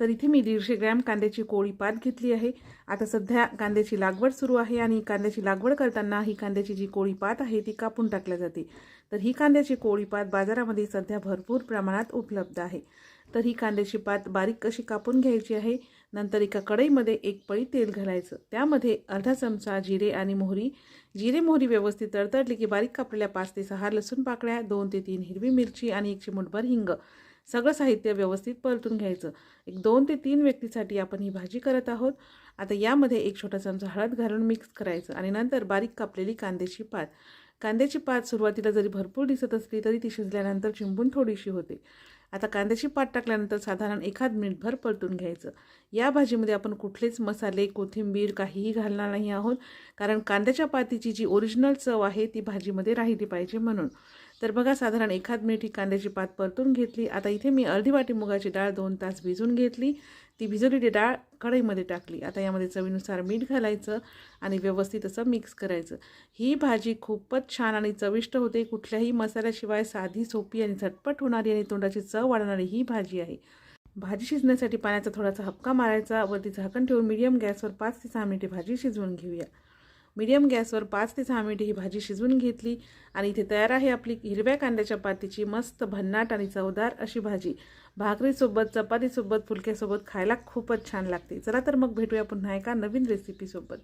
तर इथे मी दीडशे ग्रॅम कांद्याची कोळी पात घेतली आहे. आता सध्या कांद्याची लागवड सुरू आहे आणि कांद्याची लागवड करताना ही कांद्याची जी कोळी पात आहे ती कापून टाकल्या जाते. तर ही कांद्याची कोळी पात बाजारामध्ये सध्या भरपूर प्रमाणात उपलब्ध आहे. तर ही कांद्याची पात बारीक कशी कापून घ्यायची आहे? नंतर एका कढईमध्ये एक पळी तेल घालायचं. त्यामध्ये अर्धा चमचा जिरे आणि मोहरी. जिरे मोहरी व्यवस्थित तडतडली की बारीक कापलेल्या पाच ते सहा लसूण पाकळ्या दोन ते तीन हिरवी मिरची आणि एक चिमूटभर हिंग. सगळं साहित्य व्यवस्थित परतून घ्यायचं. एक दोन ते तीन व्यक्तीसाठी आपण ही भाजी करत आहोत. आता यामध्ये एक छोटा चमचा हळद घालून मिक्स करायचं आणि नंतर बारीक कापलेली कांद्याची पात. कांद्याची पात सुरुवातीला जरी भरपूर दिसत असली तरी ती शिजल्यानंतर चिंबून थोडीशी होते. आता कांद्याची पात टाकल्यानंतर साधारण एखाद मिनिटभर परतून घ्यायचं. या भाजीमध्ये आपण कुठलेच मसाले कोथिंबीर काहीही घालणार नाही आहोत. कारण कांद्याच्या पातीची जी ओरिजिनल चव आहे ती भाजीमध्ये राहिली पाहिजे म्हणून. तर बघा साधारण एखाद मिनिट ही कांद्याची पात परतून घेतली. आता इथे मी अर्धी वाटी मुगाची डाळ दोन तास भिजून घेतली. ती भिजवलेली डाळ कढईमध्ये टाकली. आता यामध्ये चवीनुसार मीठ घालायचं आणि व्यवस्थित असं मिक्स करायचं. ही भाजी खूपच छान आणि चविष्ट होते. कुठल्याही मसाल्याशिवाय साधी सोपी आणि झटपट होणारी आणि तोंडाची चव वाढणारी ही भाजी आहे. भाजी शिजण्यासाठी पाण्याचा थोडासा हपका मारायचा. वरती झाकण ठेवून मीडियम गॅसवर पाच ते सहा मिनिटे भाजी शिजवून घेऊया. मीडियम गॅसवर पाच ते सहा मिनिटे ही भाजी शिजवून घेतली आणि इथे तयार आहे आपली हिरव्या कांद्याच्या पातीची मस्त भन्नाट आणि चवदार अशी भाजी. भाकरीसोबत चपातीसोबत फुलक्यासोबत खायला खूपच छान लागते. चला तर मग भेटूया पुन्हा एका नवीन रेसिपीसोबत